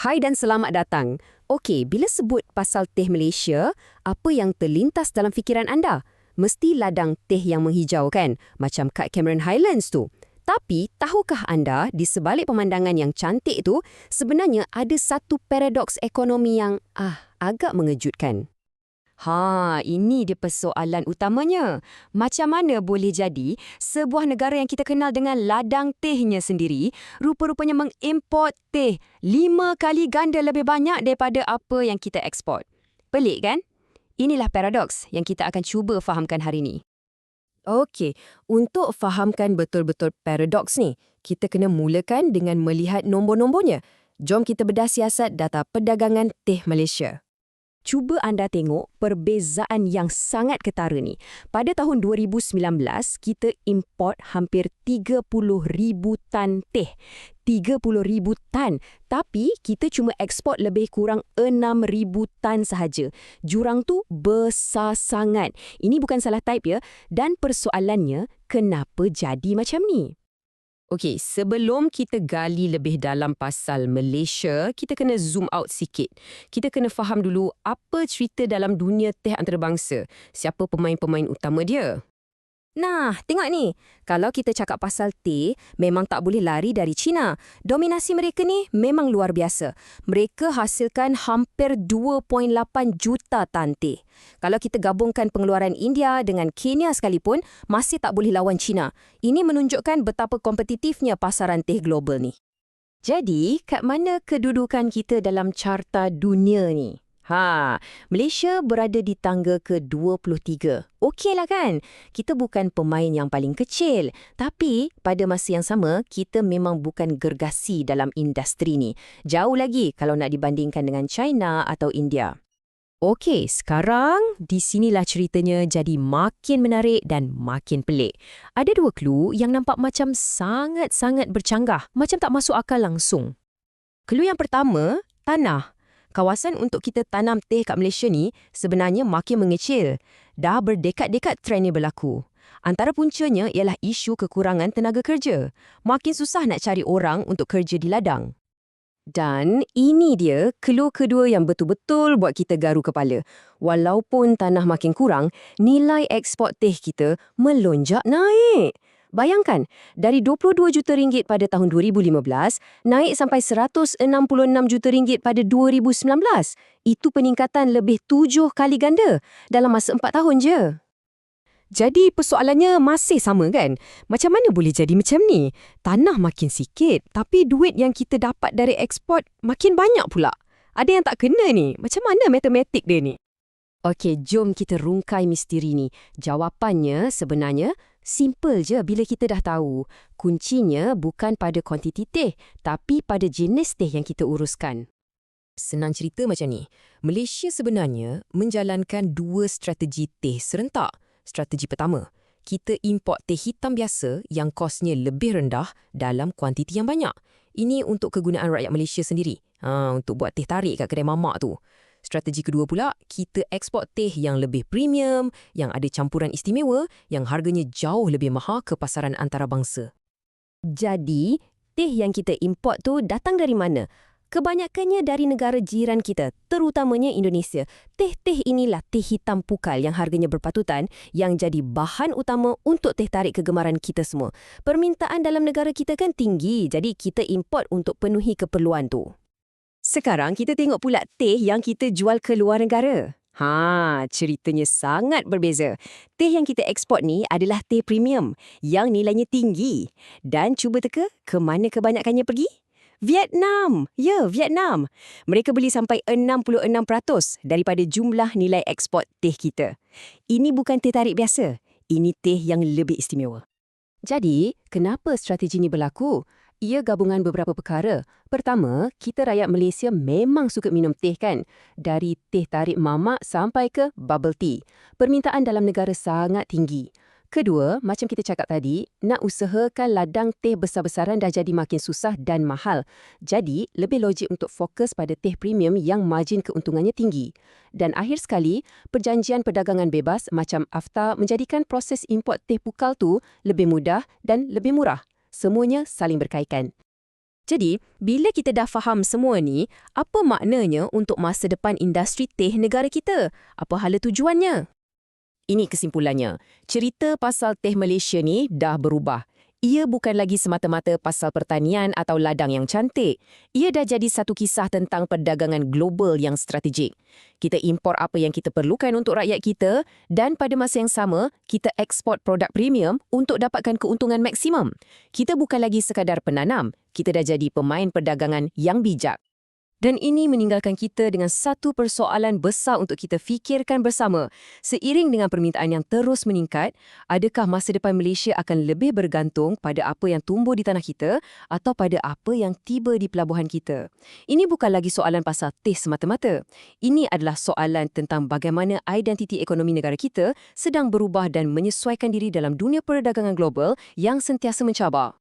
Hai dan selamat datang. Okey, bila sebut pasal teh Malaysia, apa yang terlintas dalam fikiran anda? Mesti ladang teh yang menghijau kan? Macam kat Cameron Highlands tu. Tapi, tahukah anda di sebalik pemandangan yang cantik itu, sebenarnya ada satu paradoks ekonomi yang ah agak mengejutkan. Ha, ini dia persoalan utamanya. Macam mana boleh jadi sebuah negara yang kita kenal dengan ladang tehnya sendiri rupa-rupanya mengimport teh lima kali ganda lebih banyak daripada apa yang kita ekspor. Pelik kan? Inilah paradoks yang kita akan cuba fahamkan hari ini. Okey, untuk fahamkan betul-betul paradoks ni, kita kena mulakan dengan melihat nombor-nombornya. Jom kita bedah siasat data perdagangan teh Malaysia. Cuba anda tengok perbezaan yang sangat ketara ni. Pada tahun 2019, kita import hampir 30,000 tan teh. 30,000 tan. Tapi kita cuma ekspor lebih kurang 6,000 tan sahaja. Jurang tu besar sangat. Ini bukan salah type ya. Dan persoalannya, kenapa jadi macam ni? Okey, sebelum kita gali lebih dalam pasal Malaysia, kita kena zoom out sikit. Kita kena faham dulu apa cerita dalam dunia teh antarabangsa. Siapa pemain-pemain utama dia? Nah, tengok ni. Kalau kita cakap pasal teh, memang tak boleh lari dari China. Dominasi mereka ni memang luar biasa. Mereka hasilkan hampir 2.8 juta tan teh. Kalau kita gabungkan pengeluaran India dengan Kenya sekalipun, masih tak boleh lawan China. Ini menunjukkan betapa kompetitifnya pasaran teh global ni. Jadi, kat mana kedudukan kita dalam carta dunia ni? Ha, Malaysia berada di tangga ke-23. Okeylah kan? Kita bukan pemain yang paling kecil. Tapi pada masa yang sama, kita memang bukan gergasi dalam industri ni. Jauh lagi kalau nak dibandingkan dengan China atau India. Okey, sekarang di sinilah ceritanya jadi makin menarik dan makin pelik. Ada dua clue yang nampak macam sangat-sangat bercanggah, macam tak masuk akal langsung. Clue yang pertama, tanah kawasan untuk kita tanam teh kat Malaysia ni sebenarnya makin mengecil. Dah berdekat-dekat trend ni berlaku. Antara puncanya ialah isu kekurangan tenaga kerja. Makin susah nak cari orang untuk kerja di ladang. Dan ini dia clue kedua yang betul-betul buat kita garu kepala. Walaupun tanah makin kurang, nilai ekspor teh kita melonjak naik. Bayangkan, dari 22 juta ringgit pada tahun 2015, naik sampai 166 juta ringgit pada 2019. Itu peningkatan lebih tujuh kali ganda dalam masa empat tahun je. Jadi persoalannya masih sama kan? Macam mana boleh jadi macam ni? Tanah makin sikit, tapi duit yang kita dapat dari ekspor makin banyak pula. Ada yang tak kena ni. Macam mana matematik dia ni? Okey, jom kita rungkai misteri ni. Jawapannya sebenarnya Simple je bila kita dah tahu. Kuncinya bukan pada kuantiti teh, tapi pada jenis teh yang kita uruskan. Senang cerita macam ni. Malaysia sebenarnya menjalankan dua strategi teh serentak. Strategi pertama, kita import teh hitam biasa yang kosnya lebih rendah dalam kuantiti yang banyak. Ini untuk kegunaan rakyat Malaysia sendiri. Ha, untuk buat teh tarik kat kedai mamak tu. Strategi kedua pula, kita ekspor teh yang lebih premium, yang ada campuran istimewa, yang harganya jauh lebih mahal ke pasaran antarabangsa. Jadi, teh yang kita import tu datang dari mana? Kebanyakannya dari negara jiran kita, terutamanya Indonesia. Teh-teh inilah teh hitam pukal yang harganya berpatutan yang jadi bahan utama untuk teh tarik kegemaran kita semua. Permintaan dalam negara kita kan tinggi, jadi kita import untuk penuhi keperluan tu. Sekarang kita tengok pula teh yang kita jual ke luar negara. Ha, ceritanya sangat berbeza. Teh yang kita ekspor ni adalah teh premium yang nilainya tinggi. Dan cuba teka ke mana kebanyakannya pergi? Vietnam. Ya, Vietnam. Mereka beli sampai 66% daripada jumlah nilai ekspor teh kita. Ini bukan teh tarik biasa. Ini teh yang lebih istimewa. Jadi, kenapa strategi ini berlaku? Ia gabungan beberapa perkara. Pertama, kita rakyat Malaysia memang suka minum teh kan? Dari teh tarik mamak sampai ke bubble tea. Permintaan dalam negara sangat tinggi. Kedua, macam kita cakap tadi, nak usahakan ladang teh besar-besaran dah jadi makin susah dan mahal. Jadi, lebih logik untuk fokus pada teh premium yang margin keuntungannya tinggi. Dan akhir sekali, perjanjian perdagangan bebas macam AFTA menjadikan proses import teh pukal tu lebih mudah dan lebih murah semuanya saling berkaitan. Jadi, bila kita dah faham semua ni, apa maknanya untuk masa depan industri teh negara kita? Apa hala tujuannya? Ini kesimpulannya. Cerita pasal teh Malaysia ni dah berubah. Ia bukan lagi semata-mata pasal pertanian atau ladang yang cantik. Ia dah jadi satu kisah tentang perdagangan global yang strategik. Kita impor apa yang kita perlukan untuk rakyat kita dan pada masa yang sama, kita ekspor produk premium untuk dapatkan keuntungan maksimum. Kita bukan lagi sekadar penanam, kita dah jadi pemain perdagangan yang bijak. Dan ini meninggalkan kita dengan satu persoalan besar untuk kita fikirkan bersama. Seiring dengan permintaan yang terus meningkat, adakah masa depan Malaysia akan lebih bergantung pada apa yang tumbuh di tanah kita atau pada apa yang tiba di pelabuhan kita? Ini bukan lagi soalan pasal teh semata-mata. Ini adalah soalan tentang bagaimana identiti ekonomi negara kita sedang berubah dan menyesuaikan diri dalam dunia perdagangan global yang sentiasa mencabar.